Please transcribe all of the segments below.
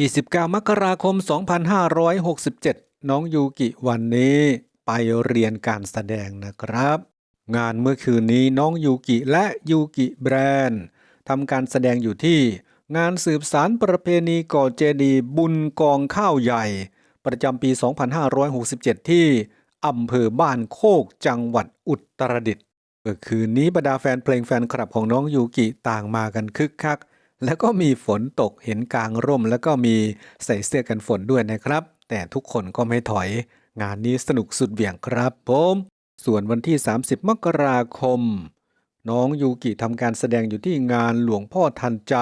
29 มกราคม 2567 น้องยูกิวันนี้ไปเรียนการแสดงนะครับ งานเมื่อคืนนี้น้องยูกิและยูกิแบรนด์ทำการแสดงอยู่ที่ งานสืบสารประเพณีก่อเจดีบุญกองข้าวใหญ่ ประจำปี 2567 ที่อำเภอบ้านโคกจังหวัดอุตรดิตถ์เมื่อคืนนี้บรรดาแฟนเพลงแฟนคลับของน้องยูกิต่างมากันคึกคัก แล้วก็มีฝนตกเห็นกลางร่ม แล้วก็มีใส่เสื้อกันฝนด้วยนะครับ แต่ทุกคนก็ไม่ถอย งานนี้สนุกสุดเหวี่ยงครับผมส่วนวันที่ 30 มกราคม น้องยูกิทำการแสดงอยู่ที่งานหลวงพ่อทันใจ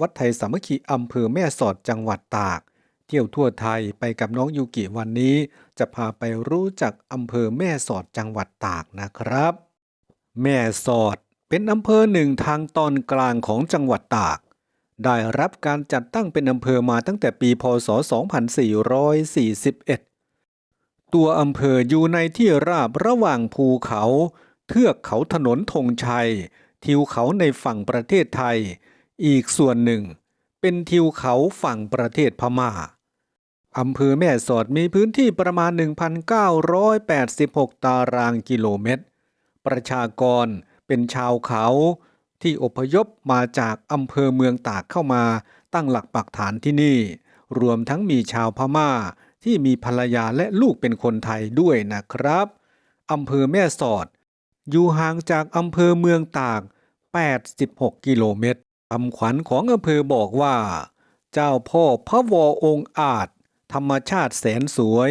วัดไทยสามัคคีอำเภอแม่สอดจังหวัดตาก เที่ยวทั่วไทยไปกับน้องยูกิวันนี้ จะพาไปรู้จักอำเภอแม่สอดจังหวัดตากนะครับ แม่สอดเป็นอำเภอหนึ่งทางตอนกลางของจังหวัดตาก ได้รับการจัดตั้งเป็นอำเภอมาตั้งแต่ปีพศ 2441 ตัวอำเภออยู่ในที่ราบระหว่างภูเขา เทือกเขาถนนธงชัย ทิวเขาในฝั่งประเทศไทย อีกส่วนหนึ่ง เป็นทิวเขาฝั่งประเทศพม่าอำเภอแม่สอดมีพื้นที่ประมาณ 1,986 ตารางกิโลเมตร ประชากรเป็นชาวเขา ที่อพยพมาจากอำเภอเมืองตากเข้ามาตั้งหลักปักฐานที่นี่ รวมทั้งมีชาวพม่าที่มีภรรยาและลูกเป็นคนไทยด้วยนะครับอำเภอแม่สอด อยู่ห่างจากอำเภอเมืองตาก 86 กิโลเมตรคำขวัญของอำเภอบอกว่า เจ้าพ่อพระวอองค์อาจ ธรรมชาติแสนสวย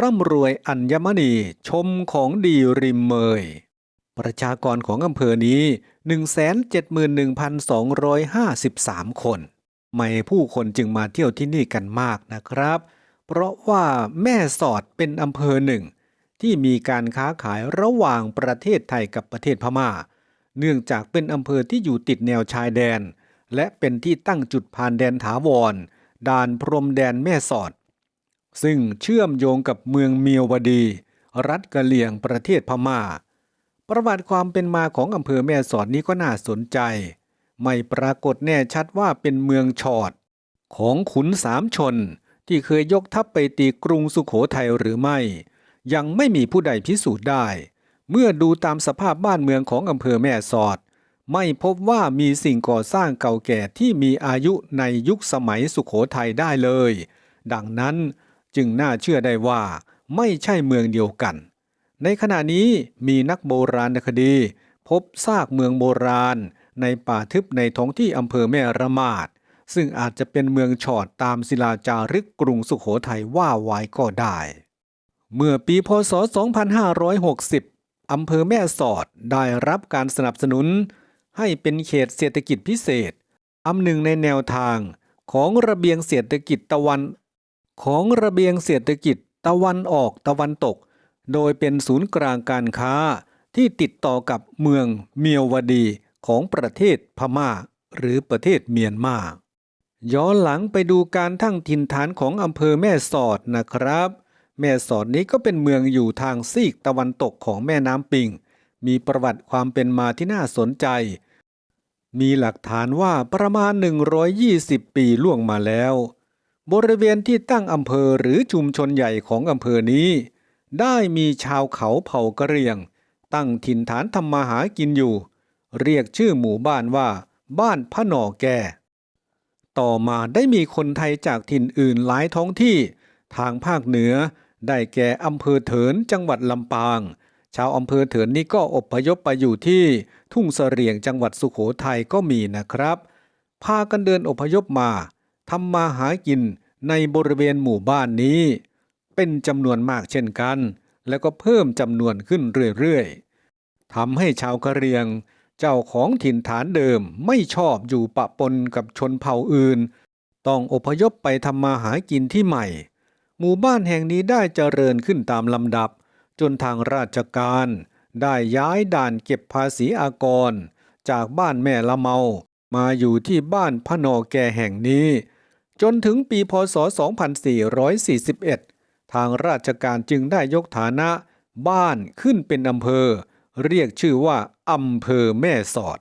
ร่ำรวยอัญมณีชมของดีริมเมย ประชากรของอำเภอนี้ 171,253 คน ไม่ผู้คนจึงมาเที่ยวที่นี่กันมากนะครับ เพราะว่าแม่สอดเป็นอำเภอหนึ่ง ที่มีการค้าขายระหว่างประเทศไทยกับประเทศพม่า เนื่องจากเป็นอำเภอที่อยู่ติดแนวชายแดน และเป็นที่ตั้งจุดผ่านแดนถาวร ด่านพรมแดนแม่สอด ซึ่งเชื่อมโยงกับเมืองเมียวดี รัฐกะเหลี่ยงประเทศพม่า ประวัติความเป็นมาของอำเภอแม่สอดนี้ก็น่าสนใจ ไม่ปรากฏแน่ชัดว่าเป็นเมืองชอด ของขุนสามชนที่เคยยกทัพไปตีกรุงสุขโขทัยหรือไม่ ยังไม่มีผู้ใดพิสูจน์ได้ เมื่อดูตามสภาพบ้านเมืองของอำเภอแม่สอด ไม่พบว่ามีสิ่งก่อสร้างเก่าแก่ที่มีอายุในยุคสมัยสุขโขทัยได้เลย ดังนั้นจึงน่าเชื่อได้ว่าไม่ใช่เมืองเดียวกัน ในขณะนี้มีนักโบราณคดี พบซากเมืองโบราณ ในป่าทึบในท้องที่อำเภอแม่ระมาด ซึ่งอาจจะเป็นเมืองชอดตามศิลาจารึกกรุงสุขโขทัยว่าไว้ก็ได้ เมื่อปีพศ 2560 อำเภอแม่สอดได้รับการสนับสนุน ให้เป็นเขตเศรษฐกิจพิเศษ อำหนึ่งในแนวทางของระเบียงเศรษฐกิจตะวัน ของระเบียงเศรษฐกิจตะวันออกตะวันตก โดยเป็นศูนย์กลางการค้าที่ติดต่อกับเมืองเมียววดีของประเทศพม่า หรือประเทศเมียนมาย้อนหลังไปดูการทั้งถิ่นฐานของอำเภอแม่สอดนะครับ แม่สอดนี้ก็เป็นเมืองอยู่ทางซีกตะวันตกของแม่น้ำปิง มีประวัติความเป็นมาที่น่าสนใจ มีหลักฐานว่าประมาณ 120 ปีล่วงมาแล้ว บริเวณที่ตั้งอำเภอหรือชุมชนใหญ่ของอำเภอนี้ ได้มีชาวเขาเผ่ากะเหรี่ยง ตั้งถิ่นฐานทำมาหากินอยู่ เรียกชื่อหมู่บ้านว่า บ้านพระหนอแก่ ต่อมาได้มีคนไทยจากถิ่นอื่นหลายท้องที่ ทางภาคเหนือ ได้แก่อำเภอเถินจังหวัดลำปาง ชาวอำเภอเถินนี้ก็อพยพไปอยู่ที่ทุ่งเสรียงจังหวัดสุขโขทัยก็มีนะครับ พากันเดินอพยพมาทำมาหากินในบริเวณหมู่บ้านนี้ เป็นจำนวนมากเช่นกัน แล้วก็เพิ่มจำนวนขึ้นเรื่อยๆทำให้ชาวกะเหรียง เจ้าของถิ่นฐานเดิมไม่ชอบอยู่ปะปนกับชนเผ่าอื่น ต้องอพยพไปทำมาหากินที่ใหม่ หมู่บ้านแห่งนี้ได้เจริญขึ้นตามลำดับ จนทางราชการ ได้ย้ายด่านเก็บภาษีอากร จากบ้านแม่ละเมามาอยู่ที่บ้านพนอแกแห่งนี้ จนถึงปีพศ 2441 ทางราชการจึงได้ยกฐานะบ้านขึ้นเป็นอำเภอ เรียกชื่อว่าอำเภอแม่สอด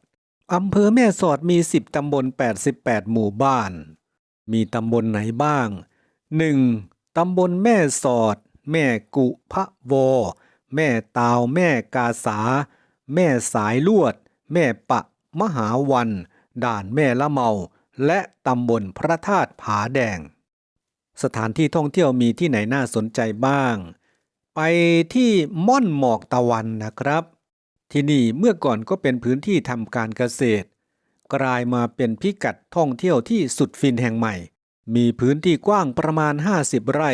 อำเภอแม่สอดมี 10 ตำบล 88 หมู่บ้าน มีตำบลไหนบ้าง 1. ตำบลแม่สอด แม่กุพะโวแม่ตาว แม่กาสา แม่สายลวด แม่ปะ มหาวัน ด่านแม่ละเมา และตำบลพระธาตุผาแดง สถานที่ท่องเที่ยวมีที่ไหนน่าสนใจบ้าง ไปที่ม่อนหมอกตะวันนะครับ ที่นี่เมื่อก่อนก็เป็นพื้นที่ทำการเกษตร กลายมาเป็นพิกัดท่องเที่ยวที่สุดฟินแห่งใหม่ มีพื้นที่กว้างประมาณ 50 ไร่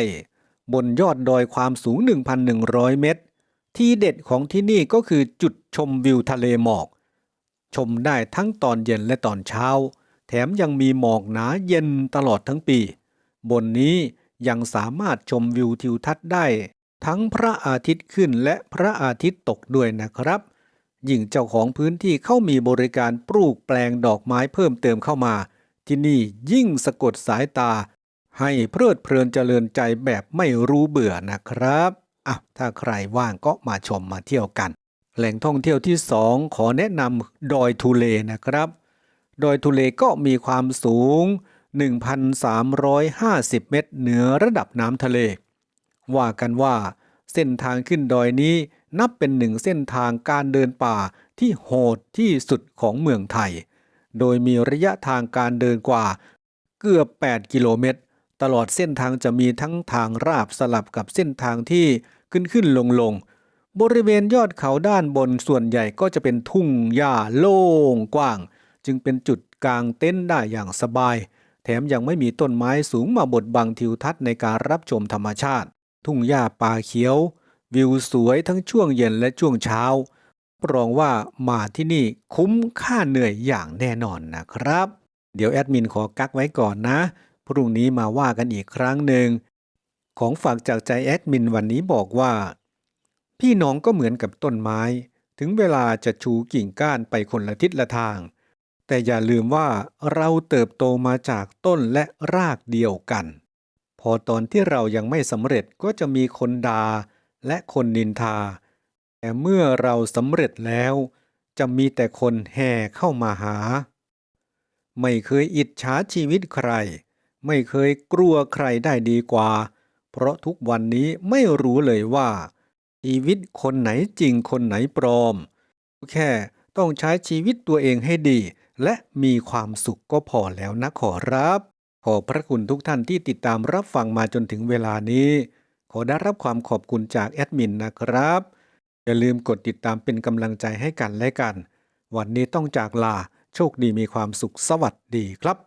บนยอดดอยความสูง 1,100 เมตร ที่เด็ดของที่นี่ก็คือจุดชมวิวทะเลหมอก ชมได้ทั้งตอนเย็นและตอนเช้า แถมยังมีหมอกหนาเย็นตลอดทั้งปี บนนี้ยังสามารถชมวิวทิวทัศน์ได้ ทั้งพระอาทิตย์ขึ้นและพระอาทิตย์ตกด้วยนะครับ ยิ่งเจ้าของพื้นที่เข้ามีบริการปลูกแปลงดอกไม้เพิ่มเติมเข้ามา ที่นี่ยิ่งสะกดสายตา ให้เพลิดเพลินเจริญใจแบบไม่รู้เบื่อนะครับอะถ้าใครว่างก็มาชมมาเที่ยวกัน แหล่งท่องเที่ยวที่สองขอแนะนำดอยทุเลนะครับ ดอยทุเลก็มีความสูง 1,350 เมตรเหนือระดับน้ำทะเล ว่ากันว่า เส้นทางขึ้นดอยนี้นับเป็นหนึ่งเส้นทางการเดินป่าที่โหดที่สุดของเมืองไทย โดยมีระยะทางการเดินกว่าเกือบ 8 กิโลเมตร ตลอดเส้นทางจะมีทั้งทางราบสลับกับเส้นทางที่ขึ้นขึ้นลงลงบริเวณยอดเขาด้านบนส่วนใหญ่ก็จะเป็นทุ่งหญ้าโล่งกว้าง จึงเป็นจุดกลางเต็นท์ได้อย่างสบาย แถมยังไม่มีต้นไม้สูงมาบดบังทิวทัศน์ในการรับชมธรรมชาติ ทุ่งหญ้าป่าเขียว วิวสวยทั้งช่วงเย็นและช่วงเช้ารองว่ามาที่นี่คุ้มค่าเหนื่อยอย่างแน่นอนนะครับ เดี๋ยวแอดมินขอกักไว้ก่อนนะ พรุ่งนี้มาว่ากันอีกครั้งหนึ่ง ของฝากจากใจแอดมินวันนี้บอกว่า พี่น้องก็เหมือนกับต้นไม้ ถึงเวลาจะชูกิ่งก้านไปคนละทิศละทาง แต่อย่าลืมว่าเราเติบโตมาจากต้นและรากเดียวกัน พอตอนที่เรายังไม่สำเร็จก็จะมีคนดา่าและคนนินทา แต่เมื่อเราสำเร็จแล้ว จะมีแต่คนแห่เข้ามาหา ไม่เคยอิจฉาชีวิตใคร ไม่เคยกลัวใครได้ดีกว่า เพราะทุกวันนี้ไม่รู้เลยว่าชีวิตคนไหนจริงคนไหนปลอม แค่ต้องใช้ชีวิตตัวเองให้ดี และมีความสุขก็พอแล้วนะขอรับ ขอพระคุณทุกท่านที่ติดตามรับฟังมาจนถึงเวลานี้ ขอได้รับความขอบคุณจากแอดมินนะครับ อย่าลืมกดติดตามเป็นกำลังใจให้กันและกัน วันนี้ต้องจากลา โชคดีมีความสุขสวัสดีครับ